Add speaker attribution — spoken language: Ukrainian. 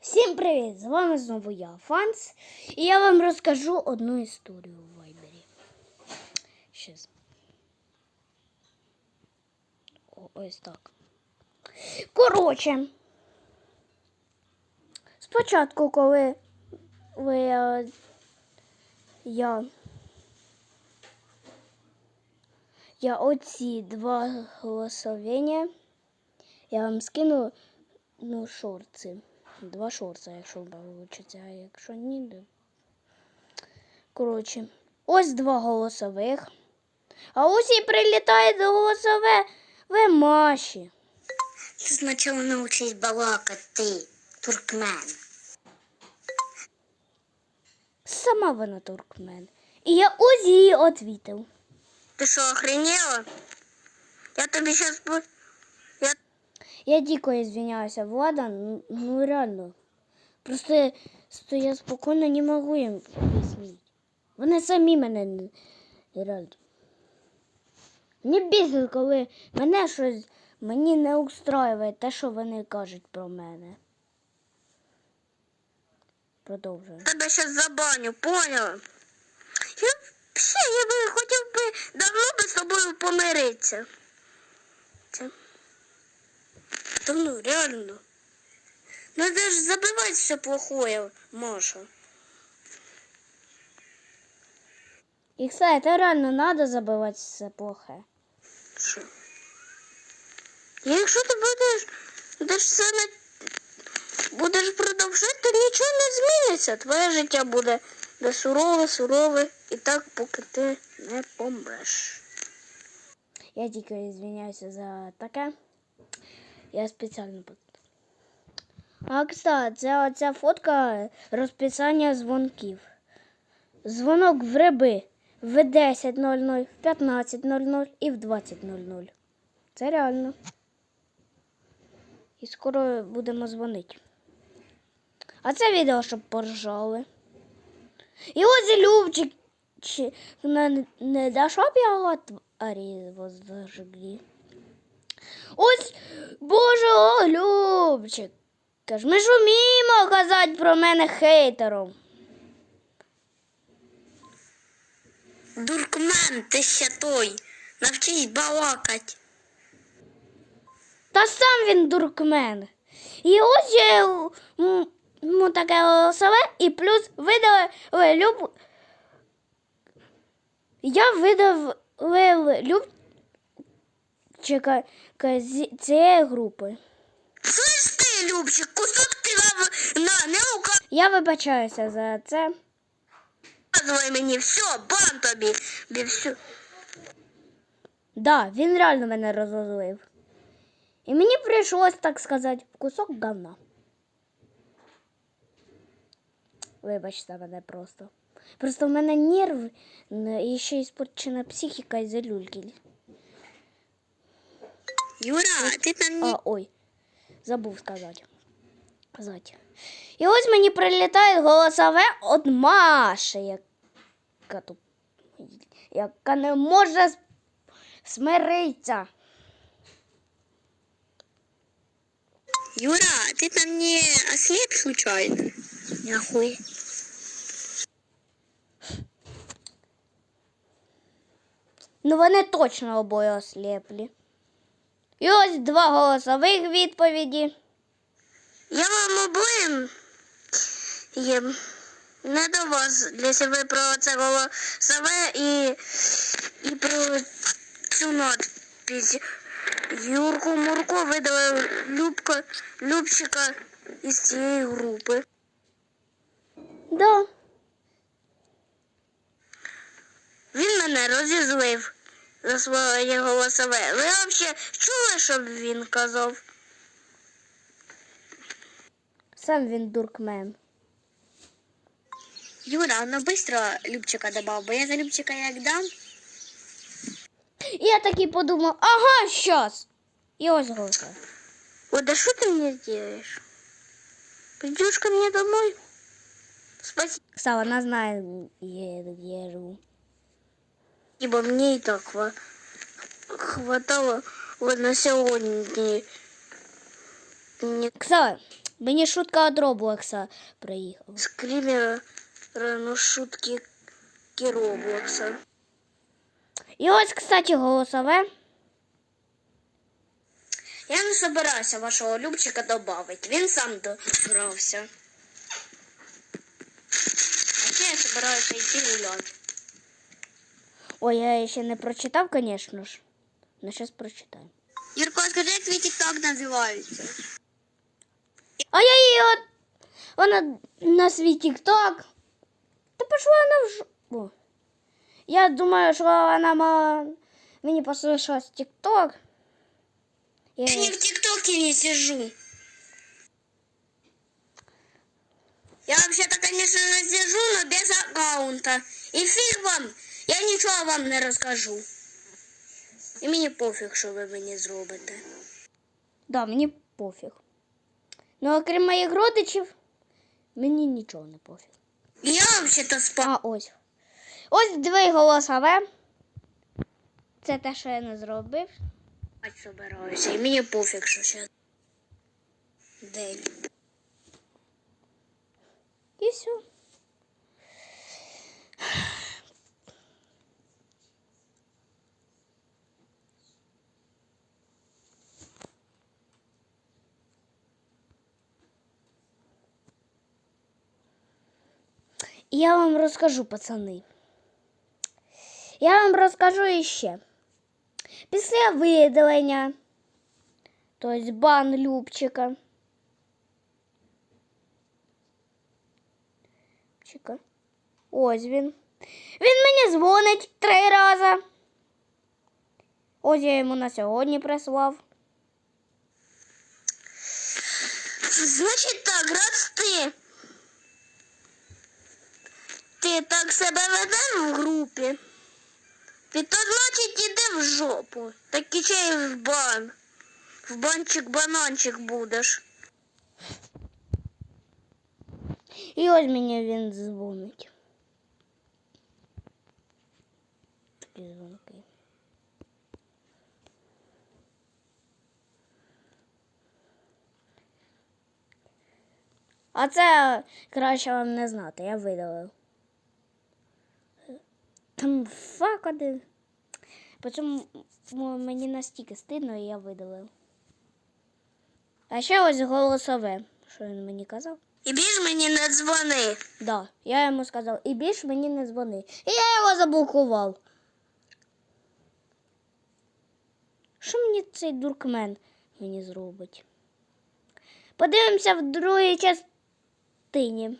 Speaker 1: Всім привіт! З вами знову я, Фанс, і я вам розкажу одну історію в Вайбері. Щас. О, ось так. Коротше, спочатку, коли ви, е, я, я оці два голосовення, я вам скину ну, шорти Два шорти, якщо вийде, а якщо ні, то... Коротше, ось два голосових. А ось і прилітає до голосове в Маші.
Speaker 2: Ты сначала научись балакать, ты, туркмен.
Speaker 1: Сама вона туркмен. І я ось їй відвітив.
Speaker 2: Ты что, охренела? Я тебе сейчас... Я...
Speaker 1: Дико извиняюся, Влада, ну, ну реально. Просто що я спокійно не можу їм об'яснити. Вони самі мене не реально. Мені бісить, коли мене щось мені не устраює те, що вони кажуть про мене. Продовжую.
Speaker 2: Тебе сейчас забаню, поняла? Я вообще, я би хотів би давно би з тобою помиритися. Це... Давно, реально. Надо ж забивати все плохое, Маша.
Speaker 1: І, кстати, реально треба забивати все плохе.
Speaker 2: Що? Якщо ти будеш, будеш це не будеш продовжити, то нічого не зміниться. Твоє життя буде де сурове, сурове, і так, поки ти не помреш.
Speaker 1: Я тільки звиняюся за таке. Я спеціально. А, кстати, це оця фотка розписання дзвонків. Дзвонок в риби в 10.00, в 15.00 і в 20.00. Це реально. І скоро будемо дзвонити. А це відео, щоб поржали. І ось Любчик чи не, не даш його тварі возжигли. Ось, боже, о, Любчик. Каж, ми ж вміємо казати про мене хейтером.
Speaker 2: Дуркмен, ти ще той. Навчись балакать.
Speaker 1: Та сам він дуркмен. І ось м, ну, таке голосове, і плюс видав Люб. Я видав Любчика з цієї групи.
Speaker 2: Слышь ти, Любчик, кусок ти на, на не
Speaker 1: Я вибачаюся за це.
Speaker 2: указуй мені, все, бан тобі. Бі, все.
Speaker 1: Да, він реально мене розозлив. І мені прийшлось, так сказати, кусок говна. Вибачте мене просто. Просто в мене нерв і ще й спорчена психіка із-за люлькіль.
Speaker 2: Юра, ти там не
Speaker 1: А, ой, забув сказати. Сказати. І ось мені прилітає голосове від Маші, яка тут, яка не може смиритися.
Speaker 2: Юра, ты там не ослеп случайно? Нахуй.
Speaker 1: Ну, вони точно обоє осліплі. І ось два голосових відповіді.
Speaker 2: Я вам обоїм є не до вас, якщо ви про це голосове і, і про цю надпись. Юрку Мурко видали Любка, Любчика із цієї групи.
Speaker 1: Да.
Speaker 2: Він мене розізлив за своє голосове. Ви взагалі чули, що він казав?
Speaker 1: Сам він дуркмен.
Speaker 2: Юра, ну быстро Любчика добав, бо я за Любчика як дам.
Speaker 1: І я такий подумав, ага, щас. І ось голосове.
Speaker 2: Вот, да что ты мне сделаешь? Придешь ко мне домой? Спасибо,
Speaker 1: Кстати, вона знає, є- де я живу.
Speaker 2: мне и так хва- хватало вот на сегодня. Не-
Speaker 1: Кстати, Мені шутка від Роблокса приїхала.
Speaker 2: Скримера, ну шутки Роблокса.
Speaker 1: І ось, кстати, голосове.
Speaker 2: Я не собираюся вашого Любчика добавити. Він сам добрався. А ще я собираюся йти гуляти.
Speaker 1: Ой, я ще не прочитав, звісно ж. Ну, зараз прочитаю.
Speaker 2: Юрко, скажи, як твій тік-ток називається?
Speaker 1: А я її от вона на свій тік-ток. Та пішла вона в ж... О. Я думаю, що вона мала мені послушалась тік-ток. Я...
Speaker 2: Я не в ТикТоке не сижу. Я вообще-то, конечно же, сижу, но без аккаунта. И фиг вам, я нічого вам не розкажу. І мені пофіг, що ви мені зробите.
Speaker 1: Да, мені пофіг. Ну, окрім моїх родичів, мені нічого не пофіг.
Speaker 2: Я вообще-то спа.
Speaker 1: А, ось. Ось дві голосове. Це те, що я не зробив.
Speaker 2: спать собираюся. І мені пофіг, що ще день.
Speaker 1: І все. Я вам розкажу, пацани. Я вам розкажу іще. Після видалення, тобто бан Любчика. Чека. Ось він. Він мені дзвонить три рази. Ось я йому на сьогодні прислав.
Speaker 2: Значить так, раз ти. Ти так себе ведеш в групі. І то значить іди в жопу. Так і ще й в бан. В банчик-бананчик будеш.
Speaker 1: І ось мені він дзвонить. Такі дзвонки. А це краще вам не знати, я видалив. Там фак один. Потім мені настільки стидно, і я видалив. А ще ось голосове, що він мені казав.
Speaker 2: І більш мені не дзвони.
Speaker 1: Да, я йому сказав, і більш мені не дзвони. І я його заблокував. Що мені цей дуркмен мені зробить? Подивимося в другій частині.